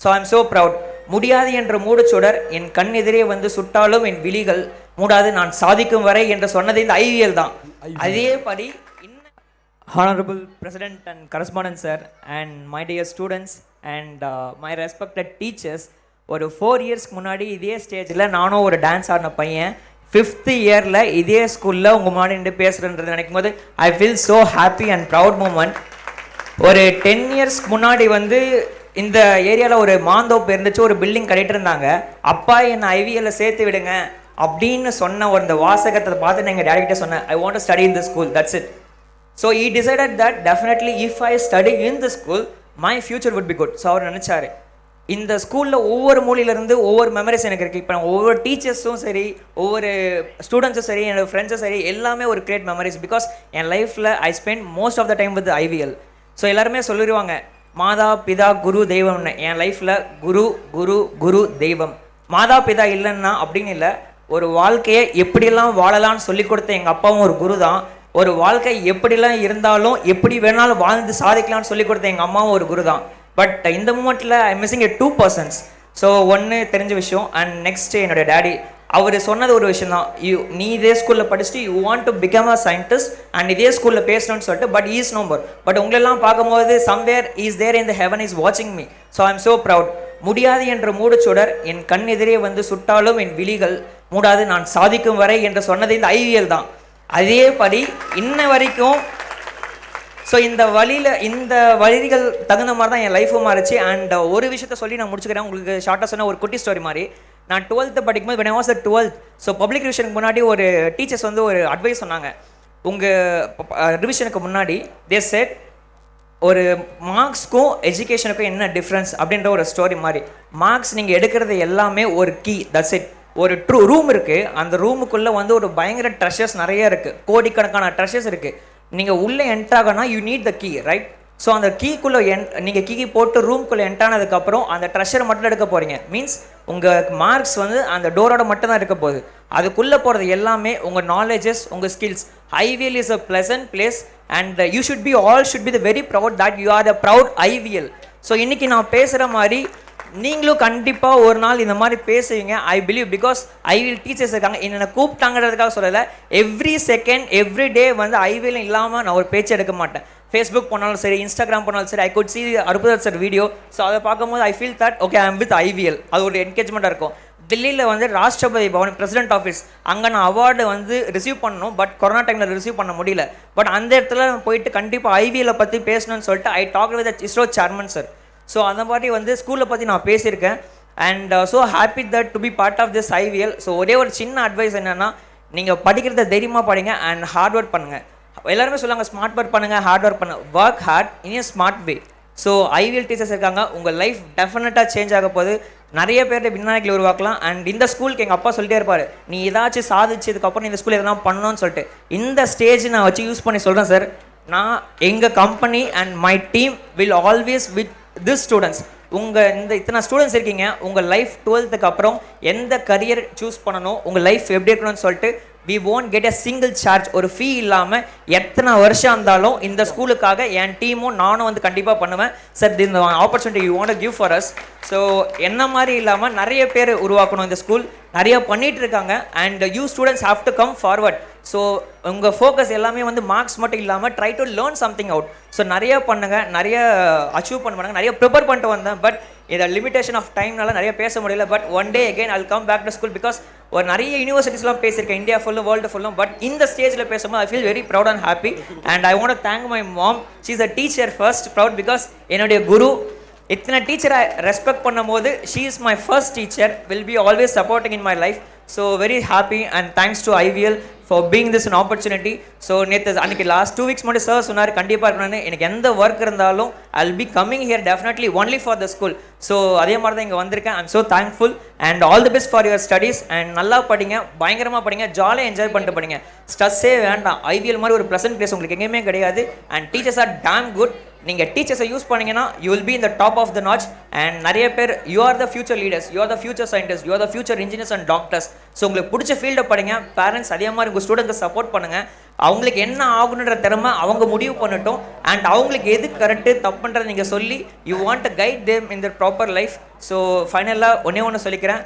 So I'm so proud. முடியாது என்ற மூடுச்சுடர் என் கண் எதிரே வந்து சுட்டாலும் என் விழிகள் மூடாது நான் சாதிக்கும் வரை என்று சொன்னது இந்த ஐவியல் தான். அதேபடி honourable president and correspondent sir and my dear students and my respected teachers ஒரு ஃபோர் இயர்ஸ்க்கு முன்னாடி இதே ஸ்டேஜில் நானும் ஒரு டான்ஸ் ஆடின பையன். ஃபிஃப்த்து இயரில் இதே ஸ்கூலில் உங்கள் முன்னாடி நின்று பேசுகிறேன்றது நினைக்கும் போது I feel so happy and proud moment ஒரு டென் இயர்ஸ்க்கு முன்னாடி வந்து இந்த ஏரியாவில் ஒரு மாந்தோப்பு இருந்துச்சு ஒரு பில்டிங் கட்டிட்டு இருந்தாங்க. அப்பா என்னை ஐவிஎல்ல சேர்த்து விடுங்க அப்படின்னு சொன்ன ஒரு இந்த வாசகத்தை பார்த்து நான் எங்கள் டேடிக்கிட்ட சொன்னேன். I want study in the school that's it so he decided that definitely if I study in the school my future would be good so அவர் நினச்சாரு. இந்த ஸ்கூலில் ஒவ்வொரு மூலையிலேருந்து ஒவ்வொரு மெமரிஸ் எனக்கு இருக்குது இப்போ ஒவ்வொரு டீச்சர்ஸும் சரி ஒவ்வொரு ஸ்டூடெண்ட்ஸும் சரி என்னோடய ஃப்ரெண்ட்ஸும் சரி எல்லாமே ஒரு கிரேட் மெமரிஸ் பிகாஸ் என் லைஃப்பில் I spend most of the time with IVL so எல்லாருமே சொல்லிடுவாங்க மாதா பிதா குரு தெய்வம்னு என் லைஃப்பில் குரு குரு குரு தெய்வம். மாதா பிதா இல்லைன்னா அப்படின்னு இல்லை. ஒரு வாழ்க்கையை எப்படியெல்லாம் வாழலாம்னு சொல்லி கொடுத்த எங்கள் அப்பாவும் ஒரு குரு தான். ஒரு வாழ்க்கை எப்படிலாம் இருந்தாலும் எப்படி வேணாலும் வாழ்ந்து சாதிக்கலாம்னு சொல்லி கொடுத்த எங்கள் அம்மாவும் ஒரு குரு தான். பட் இந்த மூமெண்ட்டில் I missing a two persons so ஒன்று தெரிஞ்ச விஷயம் அண்ட் நெக்ஸ்ட் என்னுடைய டேடி அவர் சொன்னது ஒரு விஷயம் தான் யூ நீ இதே ஸ்கூலில் படிச்சுட்டு you want to become a scientist and இதே ஸ்கூலில் பேசணும்னு சொல்லிட்டு பட் ஈஸ் நோம்பர் பட் உங்களெல்லாம் பார்க்கும்போது somewhere is there in the heaven is வாட்சிங் me so I am so proud முடியாது என்ற மூடுச்சுடர் என் கண் எதிரே வந்து சுட்டாலும் என் விழிகள் மூடாது நான் சாதிக்கும் வரை என்று சொன்னது இந்த ஐவியல் தான். அதேபடி இன்ன வரைக்கும் ஸோ இந்த வழியில் இந்த வழிகள் தகுந்த மாதிரி தான் என் லைஃபும் மாறிச்சு. அண்ட் ஒரு விஷயத்த சொல்லி நான் முடிச்சுக்கிறேன். உங்களுக்கு ஷார்ட்டாக சொன்ன ஒரு குட்டி ஸ்டோரி மாதிரி. நான் டுவெல்த்து படிக்கும்போது when was was twelfth so public ரிவிஷனுக்கு முன்னாடி ஒரு டீச்சர்ஸ் வந்து ஒரு அட்வைஸ் சொன்னாங்க. உங்கள் ரிவிஷனுக்கு முன்னாடி தே செட் ஒரு மார்க்ஸ்க்கும் எஜுகேஷனுக்கும் என்ன டிஃப்ரென்ஸ் அப்படின்ற ஒரு ஸ்டோரி மாதிரி. மார்க்ஸ் நீங்கள் எடுக்கிறது எல்லாமே ஒரு கீ தட்ஸ் இட் ஒரு ட்ரூ ரூம் இருக்குது அந்த ரூமுக்குள்ளே வந்து ஒரு பயங்கர ட்ரெஷர்ஸ் நிறைய இருக்குது கோடிக்கணக்கான ட்ரெஷர்ஸ் இருக்குது நீங்கள் உள்ளே என்ட்ராகனா you need the key right so அந்த கீக்குள்ளே என் நீங்கள் கீ போட்டு ரூம்குள்ளே என்ட்ரானதுக்கப்புறம் அந்த ட்ரெஷரை மட்டும் எடுக்க போகிறீங்க மீன்ஸ் உங்கள் மார்க்ஸ் வந்து அந்த டோரோட மட்டும் தான் இருக்க போகுது. அதுக்குள்ளே போகிறது எல்லாமே உங்கள் நாலேஜஸ் உங்கள் skills IVL is a pleasant place and you should be all should be the very proud that you are the proud IVL so இன்றைக்கி நான் பேசுகிற மாதிரி நீங்களும் கண்டிப்பாக ஒரு நாள் இந்த மாதிரி பேசுவீங்க. I believe because IVL teachers இருக்காங்க. என்னை கூப்பிட்டாங்கிறதுக்காக சொல்லலை. எவ்ரி செகண்ட் எவ்ரி டே வந்து ஐவிஎல் இல்லாமல் நான் ஒரு பேச்சு எடுக்க மாட்டேன். ஃபேஸ்புக் போனாலும் சரி இன்ஸ்டாகிராம் போனாலும் சரி I could see Arputhar sir video so அதை பார்க்கும்போது I feel that okay I'm with IVL அது ஒரு என்கேஜ்மெண்ட்டாக இருக்கும். டெல்லியில் வந்து ராஷ்டிரபதி பவன் பிரசிடென்ட் ஆஃபீஸ் அங்கே நான் அவார்டு வந்து ரிசீவ் பண்ணணும் பட் கொரோனா டைமில் ரிசீவ் பண்ண முடியல. பட் அந்த இடத்துல போயிட்டு கண்டிப்பாக ஐவிஎல்லை பற்றி பேசணும்னு சொல்லிட்டு I talk with ISRO chairman sir so அந்த மாதிரி வந்து ஸ்கூலை பற்றி நான் பேசியிருக்கேன். And so happy that to be part of this IVL so ஒரே ஒரு சின்ன அட்வைஸ் என்னென்னா நீங்கள் படிக்கிறத தைரியமாக படிங்க அண்ட் ஹார்ட் ஒர்க் பண்ணுங்கள் எல்லாருமே சொல்லுவாங்க ஸ்மார்ட் ஒர்க் பண்ணுங்கள் ஹார்ட் ஒர்க் பண்ண. Work hard in smart way so IVL teachers இருக்காங்க உங்கள் லைஃப் டெஃபினட்டாக சேஞ்ச் ஆக போகுது. நிறைய பேர்கிட்ட விஞ்ஞானிகளை உருவாக்கலாம். அண்ட் இந்த ஸ்கூலுக்கு எங்கள் அப்பா சொல்லிட்டே இருப்பார் நீ ஏதாச்சும் சாதிச்சதுக்கப்புறம் இந்த ஸ்கூல் எதனா பண்ணணும்னு சொல்லிட்டு. இந்த ஸ்டேஜ் நான் வச்சு யூஸ் பண்ணி சொல்கிறேன் சார் நான் எங்கள் company and my team will always with this students உங்கள் இந்த இத்தனை ஸ்டூடெண்ட்ஸ் இருக்கீங்க உங்கள் லைஃப் டுவெல்த்துக்கு அப்புறம் எந்த கரியர் சூஸ் பண்ணணும் உங்கள் லைஃப் எப்படி இருக்கணும்னு சொல்லிட்டு we won't get a single charge ஒரு ஃபீ இல்லாமல் எத்தனை வருஷம் இருந்தாலும் இந்த ஸ்கூலுக்காக என் டீமும் நானும் வந்து கண்டிப்பாக பண்ணுவேன். சார் இந்த opportunity you want give for us so என்ன மாதிரி இல்லாமல் நிறைய பேர் உருவாக்கணும் இந்த ஸ்கூல் நிறைய பண்ணிட்டு இருக்காங்க. And you students have to come forward so உங்கள் ஃபோக்கஸ் எல்லாமே வந்து மார்க்ஸ் மட்டும் இல்லாமல் try to learn something out so நிறைய பண்ணுங்க நிறைய அச்சீவ் பண்ண பண்ணுங்க நிறைய ப்ரிப்பேர் பண்ணிட்டு வந்தேன். பட் இதை லிமிடேஷன் ஆஃப் டைம்னால நிறைய பேச முடியல. But one day again I'll come back to school because ஒரு நிறைய யூனிவர்சிட்டிஸ்லாம் பேசியிருக்கேன். இந்தியா ஃபுல்லும் வேர்ல்டு ஃபுல்லும் பட் இந்த ஸ்டேஜில் பேசும்போது I feel very proud and happy and I want thank my mom she is a teacher first proud because என்னுடைய குரு இத்தனை டீச்சரை ரெஸ்பெக்ட் பண்ணும்போது she is my first teacher will be always supporting in my life so very happy and thanks to IVL for being this an opportunity so நேற்று அன்றைக்கி last two weeks மட்டும் sir சொன்னார் கண்டிப்பாக இருக்கணும்னு. எனக்கு எந்த ஒர்க் இருந்தாலும் I be coming here definitely only for the school so அதே மாதிரி தான் இங்கே வந்திருக்கேன். I'm so thankful and all the best for your studies and நல்லா படிங்க பயங்கரமாக படிங்க ஜாலியாக என்ஜாய் பண்ணிட்டு படிங்க. ஸ்ட்ரெஸ்ஸே வேண்டாம். ஐபிஎல் மாதிரி ஒரு ப்ளசன்ட் பிளேஸ் உங்களுக்கு எங்கேயுமே கிடையாது. And teachers are damn good நீங்கள் டீச்சர்ஸை யூஸ் பண்ணீங்கன்னா யூ வில் பி இந்த top of the notch and நிறைய பேர் you are the future leaders you are the future scientist you are the future engineers and doctors so உங்களுக்கு பிடிச்ச ஃபீல்டை படிங்க பேரண்ட்ஸ் அதே மாதிரி உங்கள் ஸ்டூடெண்ட்ஸை சப்போர்ட் பண்ணுங்கள் அவங்களுக்கு என்ன ஆகணுன்ற திறமை அவங்க முடிவு பண்ணட்டும். அண்ட் அவங்களுக்கு எது கரெக்டு தப்புன்றதை நீங்கள் சொல்லி you want a guide them in the proper life so ஃபைனலாக ஒன்றே ஒன்று சொல்லிக்கிறேன்.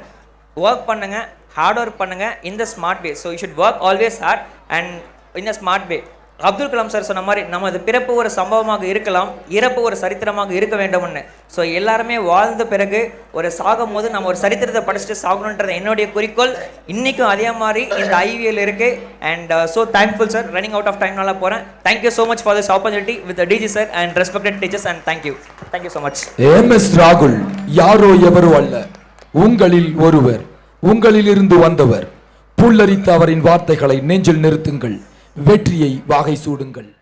ஒர்க் பண்ணுங்கள் ஹார்ட் ஒர்க் பண்ணுங்க the smart way so you should work always hard and in the smart way Abdul Kalam sir சொன்ன மாதிரி நமது பிறப்பு ஒரு சம்பவமாக இருக்கலாம் இறப்பு ஒரு சரித்திரமாக இருக்க வேண்டும்னு. ஸோ எல்லாருமே வாழ்ந்த பிறகு ஒரு சாகும் போது நம்ம ஒரு சரித்திரத்தை படிச்சுட்டு சாகணுன்றது என்னுடைய குறிக்கோள். இன்னைக்கும் அதே மாதிரி இந்த ஐவிஎல் இருக்கு. And so thankful sir running out of டைம்னால போகிறேன் thank you so much for this opportunity with DG sir and respected teachers and thank you thank you so much M S ராகுல் யாரோ எவரோ அல்ல. உங்களில் ஒருவர் உங்களில் இருந்து வந்தவர். புல்லரித்த அவரின் வார்த்தைகளை நெஞ்சில் நிறுத்துங்கள். வெற்றியை வாகை சூடுங்கள்.